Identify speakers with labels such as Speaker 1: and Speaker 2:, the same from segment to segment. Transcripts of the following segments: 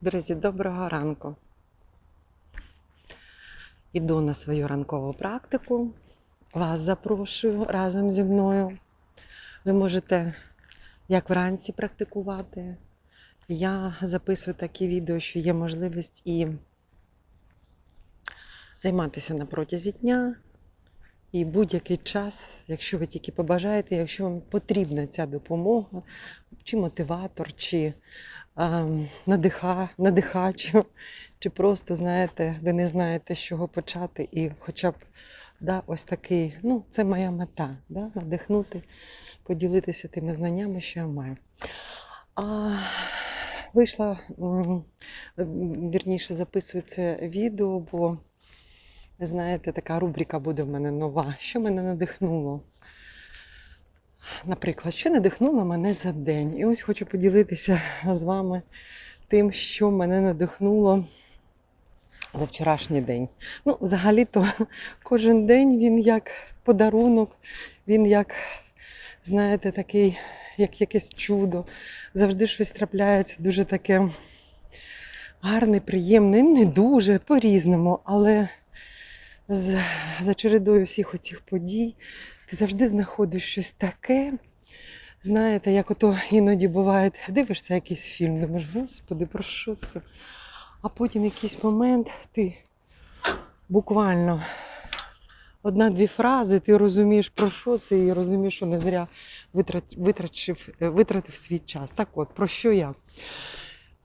Speaker 1: Друзі, доброго ранку. Іду на свою ранкову практику. Вас запрошую разом зі мною. Ви можете як вранці практикувати. Я записую такі відео, що є можливість і займатися на протязі дня. І будь-який час, якщо ви тільки побажаєте, якщо вам потрібна ця допомога, чи мотиватор, чи ем, надиха, надихач, чи просто знаєте, ви не знаєте, з чого почати, і хоча б да, ось такий, ну, це моя мета, да, надихнути, поділитися тими знаннями, що я маю. А, вийшла, вірніше, записую це відео, бо ви знаєте, така рубрика буде в мене нова. Що мене надихнуло? Наприклад, що надихнуло мене за день? І ось хочу поділитися з вами тим, що мене надихнуло за вчорашній день. Ну, взагалі-то кожен день він як подарунок, він як, знаєте, такий, як якесь чудо. Завжди щось трапляється дуже таке гарне, приємне, не дуже по-різному, але з, за чередою всіх оцих подій ти завжди знаходиш щось таке. Знаєте, як ото іноді буває, дивишся якийсь фільм, думаєш, господи, про що це? А потім якийсь момент ти буквально одна-дві фрази, ти розумієш, про що це, і розумієш, що не зря витрат- витратив, витратив свій час. Так от, про що я?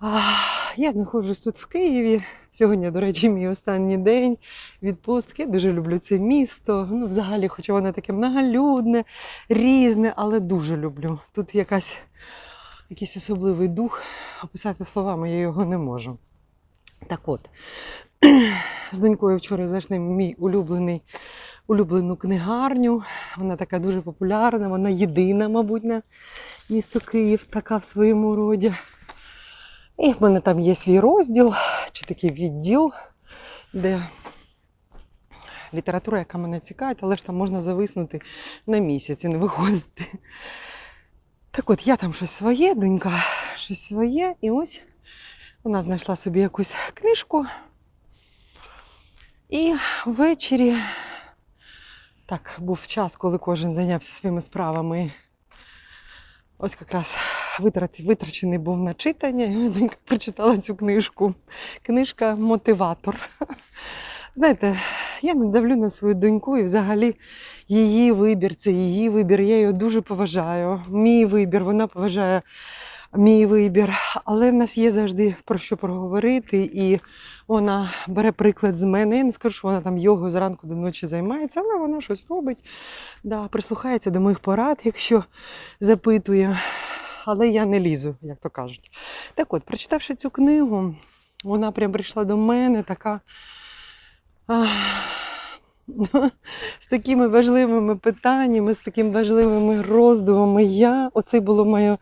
Speaker 1: Я знаходжусь тут в Києві. Сьогодні, до речі, мій останній день відпустки. Дуже люблю це місто. Ну, взагалі, хоча воно таке многолюдне, різне, але дуже люблю. Тут якась, якийсь особливий дух. Описати словами я його не можу. Так от, з донькою вчора зайшли мій улюблений, улюблену книгарню. Вона така дуже популярна, вона єдина, мабуть, на місто Київ, така в своєму роді. І в мене там є свій розділ чи такий відділ, де література, яка мене цікавить, але ж там можна зависнути на місяць і не виходити. Так от я там щось своє, донька, щось своє, і ось вона знайшла собі якусь книжку. І ввечері, так, був час, коли кожен зайнявся своїми справами. Ось якраз витрачений був на читання, і ось донька прочитала цю книжку. Книжка Мотиватор. Знаєте, я не давлю на свою доньку і взагалі її вибір, це її вибір. Я її дуже поважаю. Мій вибір, вона поважає мій вибір. Але в нас є завжди про що проговорити, і вона бере приклад з мене. Я не скажу, що вона там йогою зранку до ночі займається, але вона щось робить, да, прислухається до моїх порад, якщо запитує. Але я не лізу, як то кажуть. Так от, прочитавши цю книгу, вона прям прийшла до мене така. з такими важливими питаннями, з такими важливими роздумами. Я, оце було моє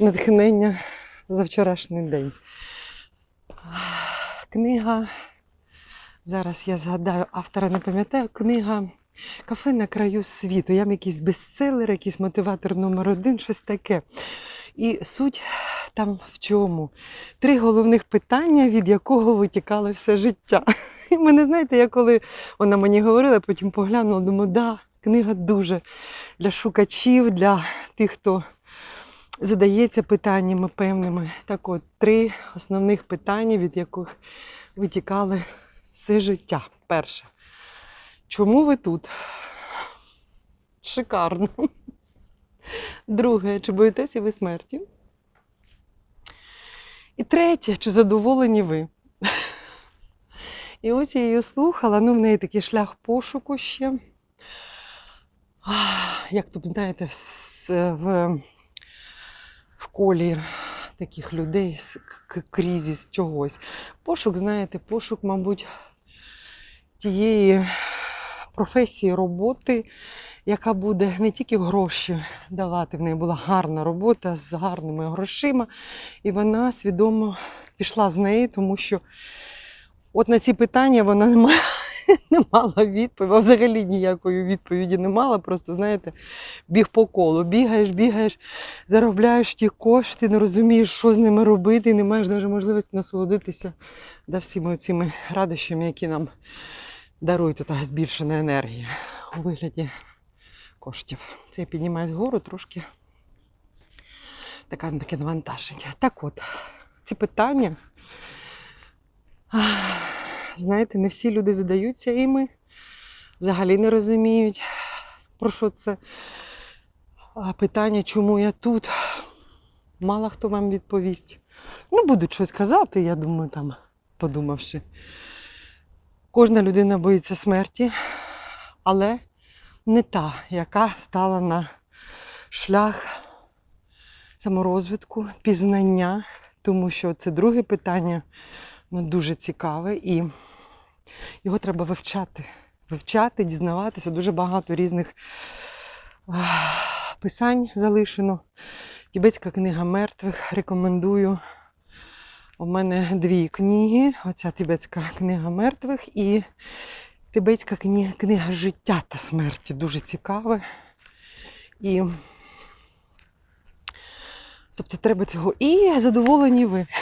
Speaker 1: натхнення за вчорашній день. Книга, зараз я згадаю, автора не пам'ятаю, книга Кафе на краю світу. Я якийсь бестселер, якийсь мотиватор номер один, щось таке. І суть там в чому? Три головних питання, від якого витікало все життя. І мене, знаєте, я коли вона мені говорила, потім поглянула, думаю, да, книга дуже для шукачів, для тих, хто задається питаннями певними. Так от, три основних питання, від яких витікали все життя. Перше. Чому ви тут? Шикарно. Друге, чи боїтеся ви смерті? І третє, чи задоволені ви? І ось я її слухала, ну в неї такий шлях пошуку ще. Як тут, знаєте, в, в колі таких людей з к- кризис чогось. Пошук, знаєте, пошук, мабуть, тієї професії роботи, яка буде не тільки гроші давати. В неї була гарна робота з гарними грошима, і вона свідомо пішла з неї, тому що от на ці питання вона не має не мала відповіді, а взагалі ніякої відповіді не мала. Просто, знаєте, біг по колу. Бігаєш, бігаєш, заробляєш ті кошти, не розумієш, що з ними робити, і не маєш навіть можливості насолодитися да, всіми цими радощами, які нам дарують та збільшена енергія у вигляді коштів. Це я піднімаюсь вгору трошки. Така, таке навантаження. Так от, ці питання, знаєте, не всі люди задаються іми, взагалі не розуміють, про що це. Питання, чому я тут, мало хто вам відповість. Ну, будуть щось казати, я думаю, там, подумавши. Кожна людина боїться смерті, але не та, яка стала на шлях саморозвитку, пізнання, тому що це друге питання ну, дуже цікаве і його треба вивчати. Вивчати, дізнаватися. Дуже багато різних писань залишено. Тібетська книга мертвих рекомендую. У мене дві книги: оця тибетська книга мертвих і тибетська книга, книга життя та смерті. Дуже цікаве. І тобто треба цього. І задоволені ви.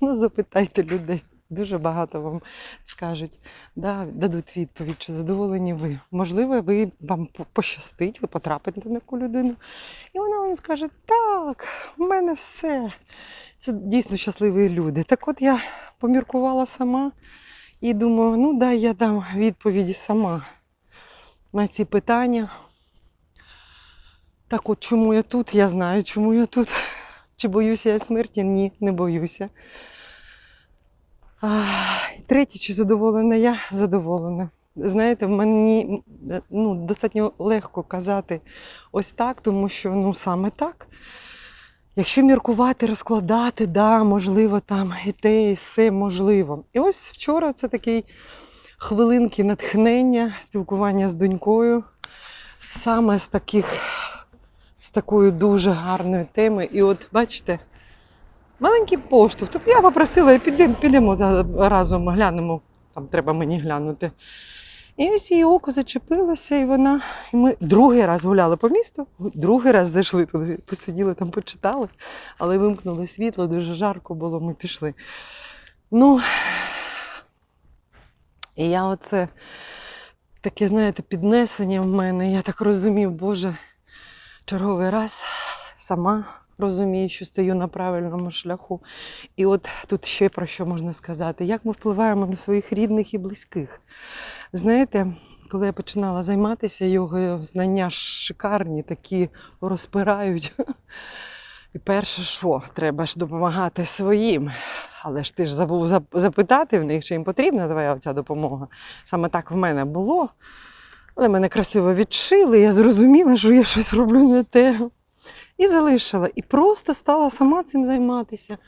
Speaker 1: Ну, запитайте людей. Дуже багато вам скажуть, да, дадуть відповідь, чи задоволені ви. Можливо, ви вам пощастить, ви потрапите на таку людину, і вона вам скаже: так, в мене все. Це дійсно щасливі люди. Так от я поміркувала сама і думаю, ну дай я дам відповіді сама на ці питання. Так от, чому я тут? Я знаю, чому я тут. Чи боюся я смерті? Ні, не боюся. Третє, чи задоволена я? Задоволена. Знаєте, в мені ну, достатньо легко казати ось так, тому що ну, саме так. Якщо міркувати, розкладати, да, можливо, там і те, і все можливо. І ось вчора це такий хвилинки натхнення, спілкування з донькою, саме з таких, з такої дуже гарної теми. І от бачите, маленький поштовх. Тобто я попросила, підемо, підемо разом глянемо, там треба мені глянути. І ось її око зачепилося, і вона. І ми другий раз гуляли по місту, другий раз зайшли туди, посиділи там, почитали, але вимкнули світло, дуже жарко було, ми пішли. Ну, і я оце таке, знаєте, піднесення в мене. Я так розумію, Боже, черговий раз сама розумію, що стою на правильному шляху. І от тут ще про що можна сказати: як ми впливаємо на своїх рідних і близьких. Знаєте, коли я починала займатися йогою, знання шикарні, такі розпирають. І перше, що треба ж допомагати своїм. Але ж ти ж забув запитати в них, чи їм потрібна твоя ця допомога. Саме так в мене було. Але мене красиво відшили, я зрозуміла, що я щось роблю не те. І залишила. І просто стала сама цим займатися.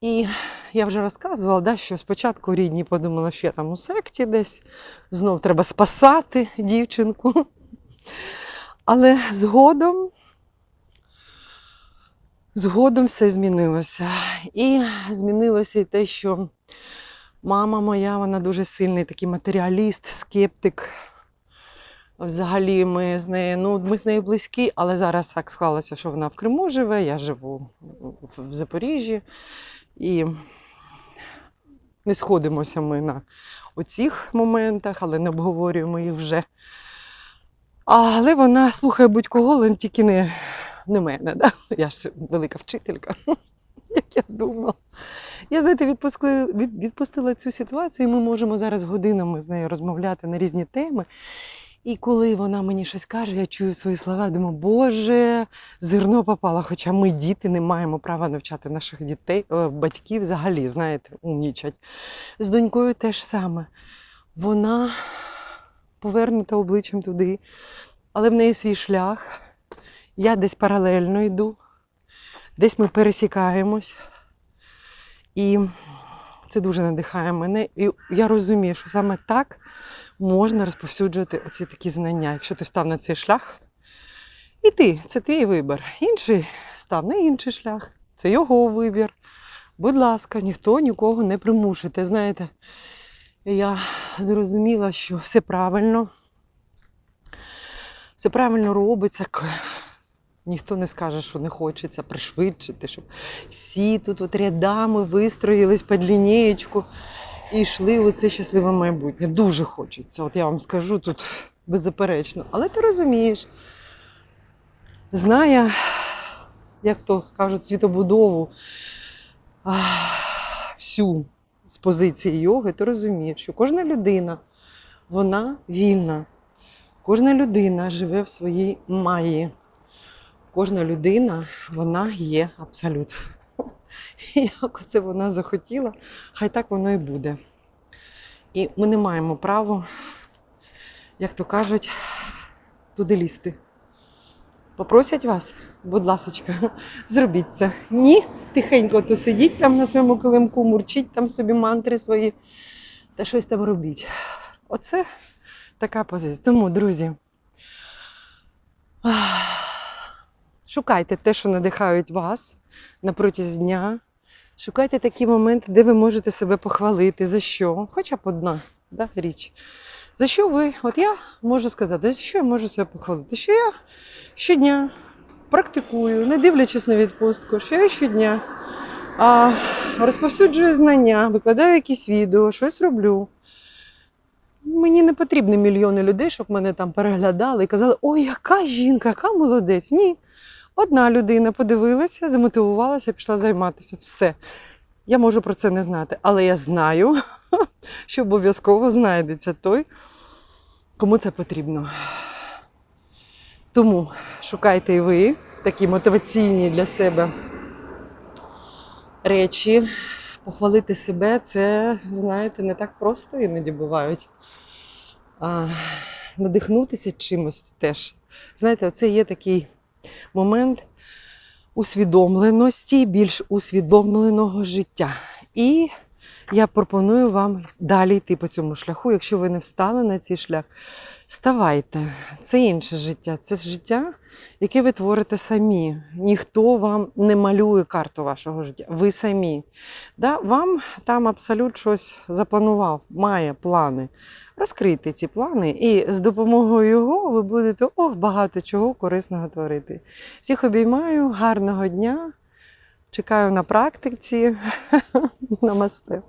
Speaker 1: І я вже розказувала, да, що спочатку рідні подумали, що я там у секті десь, знов треба спасати дівчинку. Але згодом, згодом все змінилося. І змінилося і те, що мама моя, вона дуже сильний такий матеріаліст, скептик. Взагалі, ми з нею, ну, ми з нею близькі, але зараз так склалося, що вона в Криму живе, я живу в Запоріжжі. І не сходимося ми на оцих моментах, але не обговорюємо їх вже. Але вона слухає будь-кого, але тільки не, не мене. Да? Я ж велика вчителька, як я думала. Я, знаєте, відпустила, від, відпустила цю ситуацію, і ми можемо зараз годинами з нею розмовляти на різні теми. І коли вона мені щось каже, я чую свої слова, думаю, Боже, зерно попало. Хоча ми, діти, не маємо права навчати наших дітей, е, батьків взагалі, знаєте, умнічать. З донькою теж саме. Вона повернута обличчям туди, але в неї свій шлях. Я десь паралельно йду, десь ми пересікаємось. І це дуже надихає мене. І я розумію, що саме так можна розповсюджувати оці такі знання. Якщо ти став на цей шлях, і ти, це твій вибір. Інший став на інший шлях, це його вибір. Будь ласка, ніхто нікого не примушує. Знаєте, я зрозуміла, що все правильно. Все правильно робиться. Ніхто не скаже, що не хочеться пришвидшити, щоб всі тут от рядами вистроїлись під лінієчку і йшли у це щасливе майбутнє. Дуже хочеться. От я вам скажу тут беззаперечно. Але ти розумієш, знає, як то кажуть, світобудову всю з позиції йоги, ти розумієш, що кожна людина, вона вільна. Кожна людина живе в своїй маї. Кожна людина, вона є абсолют. Як оце вона захотіла, хай так воно і буде. І ми не маємо права, як то кажуть, туди лізти. Попросять вас, будь ласочка, зробіть це. Ні, тихенько то сидіть там на своєму килимку, мурчіть там собі мантри свої та щось там робіть. Оце така позиція. Тому, друзі, шукайте те, що надихають вас на протязі дня. Шукайте такі моменти, де ви можете себе похвалити, за що, хоча б одна да, річ. За що ви, от я можу сказати, за що я можу себе похвалити? Що я щодня практикую, не дивлячись на відпустку, що я щодня а, розповсюджую знання, викладаю якісь відео, щось роблю. Мені не потрібні мільйони людей, щоб мене там переглядали і казали, ой, яка жінка, яка молодець. Ні. Одна людина подивилася, замотивувалася, пішла займатися. Все. Я можу про це не знати, але я знаю, що обов'язково знайдеться той, кому це потрібно. Тому шукайте і ви такі мотиваційні для себе речі. Похвалити себе це, знаєте, не так просто іноді бувають. А, надихнутися чимось теж. Знаєте, оце є такий момент усвідомленості, більш усвідомленого життя. І я пропоную вам далі йти по цьому шляху. Якщо ви не встали на цей шлях, ставайте. Це інше життя. Це життя, яке ви творите самі. Ніхто вам не малює карту вашого життя. Ви самі. Да? Вам там абсолют щось запланував, має плани. Розкрийте ці плани, і з допомогою його ви будете ох, багато чого корисного творити. Всіх обіймаю, гарного дня. Чекаю на практиці. Намасте.